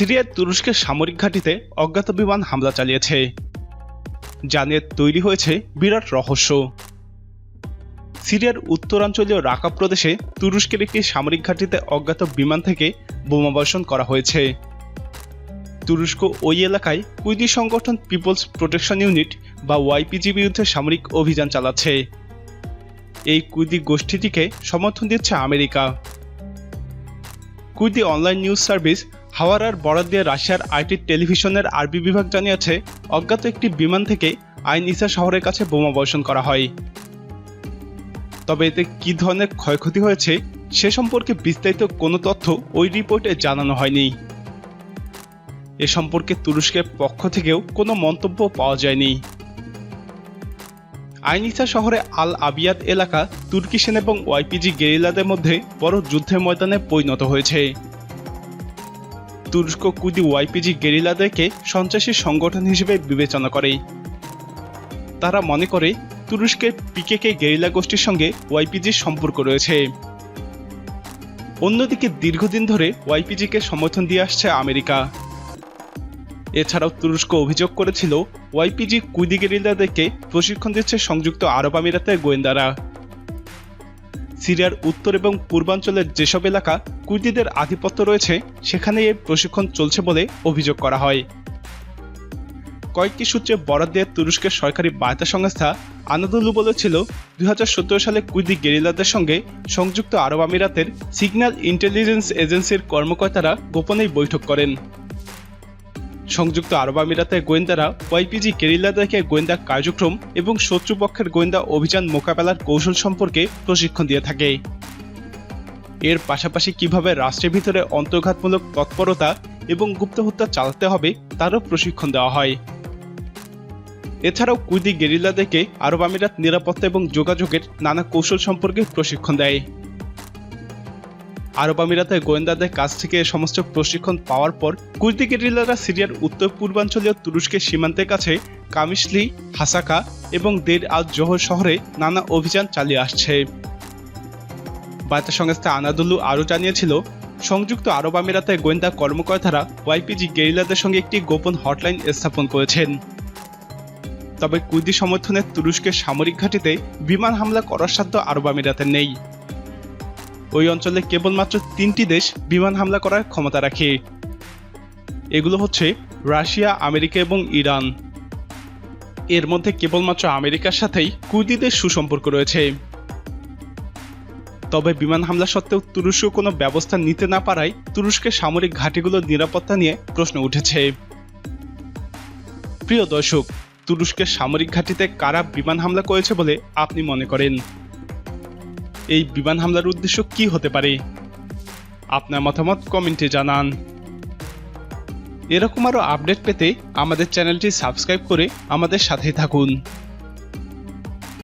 সিরিয়ার তুরস্কের সামরিক ঘাঁটিতে অজ্ঞাত বিমান হামলা চালিয়েছে, যা নিয়ে তৈরি হয়েছে বিরাট রহস্য। সিরিয়ার উত্তরাঞ্চলীয় রাকা প্রদেশে তুরস্কের একটি সামরিক ঘাঁটিতে অজ্ঞাত বিমান থেকে বোমাবর্ষণ করা হয়েছে। তুরস্ক ওই এলাকায় কুইদি সংগঠন পিপলস প্রোটেকশন ইউনিট বা ওয়াইপিজি বিরুদ্ধে সামরিক অভিযান চালাচ্ছে। এই কুইদি গোষ্ঠীটিকে সমর্থন দিচ্ছে আমেরিকা। কুইদি অনলাইন নিউজ সার্ভিস হাওয়ারার বরাদ দিয়ে রাশিয়ার আইটি টেলিভিশনের আরবি বিভাগ জানিয়েছে, অজ্ঞাত একটি বিমান থেকে আইন ইসা শহরের কাছে বোমা বর্ষণ করা হয়। তবে এতে কী ধরনের ক্ষয়ক্ষতি হয়েছে, সে সম্পর্কে বিস্তারিত কোনো তথ্য ওই রিপোর্টে জানানো হয়নি। এ সম্পর্কে তুরস্কের পক্ষ থেকেও কোনো মন্তব্য পাওয়া যায়নি। আইনিসা শহরে আল আবিয়াত এলাকা তুর্কি সেনা এবং ওয়াইপিজি গেরিলাদের মধ্যে বড় যুদ্ধের ময়দানে পরিণত হয়েছে। তুরস্ক কুদি ওয়াইপিজি গেরিলাদেরকে সন্ত্রাসী সংগঠন হিসেবে বিবেচনা করে। তারা মনে করে তুরস্কের পিকেকে গেরিলা গোষ্ঠীর সঙ্গে ওয়াইপিজির সম্পর্ক রয়েছে। অন্যদিকে দীর্ঘদিন ধরে ওয়াইপিজিকে সমর্থন দিয়ে আসছে আমেরিকা। এছাড়াও তুরস্ক অভিযোগ করেছিল ওয়াইপিজি কুইদি গেরিলাদেরকে প্রশিক্ষণ দিচ্ছে সংযুক্ত আরব আমিরাতের গোয়েন্দারা। সিরিয়ার উত্তর এবং পূর্বাঞ্চলের যেসব এলাকা কুর্দিদের আধিপত্য রয়েছে সেখানে এই প্রশিক্ষণ চলছে বলে অভিযোগ করা হয়। কয়েকটি সূত্রে বরাদ দিয়ে তুরস্কের সরকারি বার্তা সংস্থা আনাদুলু বলেছিল দু হাজার সতেরো সালে কুইদি গেরিলাদের সঙ্গে সংযুক্ত আরব আমিরাতের সিগন্যাল ইন্টেলিজেন্স এজেন্সির কর্মকর্তারা গোপনেই বৈঠক করেন। সংযুক্ত আরব আমিরাতের গোয়েন্দারা ওয়াইপিজি গেরিলাদেরকে গোয়েন্দা কার্যক্রম এবং শত্রুপক্ষের গোয়েন্দা অভিযান মোকাবেলার কৌশল সম্পর্কে প্রশিক্ষণ দিয়ে থাকে। এর পাশাপাশি কীভাবে রাষ্ট্রের ভিতরে অন্তর্ঘাতমূলক তৎপরতা এবং গুপ্ত হত্যা চালাতে হবে তারও প্রশিক্ষণ দেওয়া হয়। এছাড়াও কুইদি গেরিলাদেরকে আরব আমিরাত নিরাপত্তা এবং যোগাযোগের নানা কৌশল সম্পর্কে প্রশিক্ষণ দেয়। আরব আমিরাতের গোয়েন্দাদের কাছ থেকে সমস্ত প্রশিক্ষণ পাওয়ার পর কুর্দি গেরিলারা সিরিয়ার উত্তর পূর্বাঞ্চলীয় তুরস্কের সীমান্তের কাছে কামিশলি হাসাকা এবং দের আল জোহর শহরে নানা অভিযান চালিয়ে আসছে। বার্তা সংস্থা আনাদুলু আরও জানিয়েছিল, সংযুক্ত আরব আমিরাতের গোয়েন্দা কর্মকর্তারা ওয়াইপিজি গেরিলাদের সঙ্গে একটি গোপন হটলাইন স্থাপন করেছেন। তবে কুর্দি সমর্থনে তুরস্কের সামরিক ঘাঁটিতে বিমান হামলা করার সাধ্য আরব আমিরাতের নেই। ওই অঞ্চলে কেবলমাত্র তিনটি দেশ বিমান হামলা করার ক্ষমতা রাখে। এগুলো হচ্ছে রাশিয়া, আমেরিকা এবং ইরান। এর মধ্যে কেবলমাত্র আমেরিকার সাথেই কুর্দিদের সুসম্পর্ক রয়েছে। তবে বিমান হামলা সত্ত্বেও তুরস্ক কোনো ব্যবস্থা নিতে না পারায় তুরস্কের সামরিক ঘাঁটিগুলোর নিরাপত্তা নিয়ে প্রশ্ন উঠেছে। প্রিয় দর্শক, তুরস্কের সামরিক ঘাঁটিতে কারা বিমান হামলা করেছে বলে আপনি মনে করেন? এই বিমান হামলার উদ্দেশ্য কি হতে পারে? আপনার মতামত কমেন্টে জানান। এরকম আরও আপডেট পেতে আমাদের চ্যানেলটি সাবস্ক্রাইব করে আমাদের সাথেই থাকুন।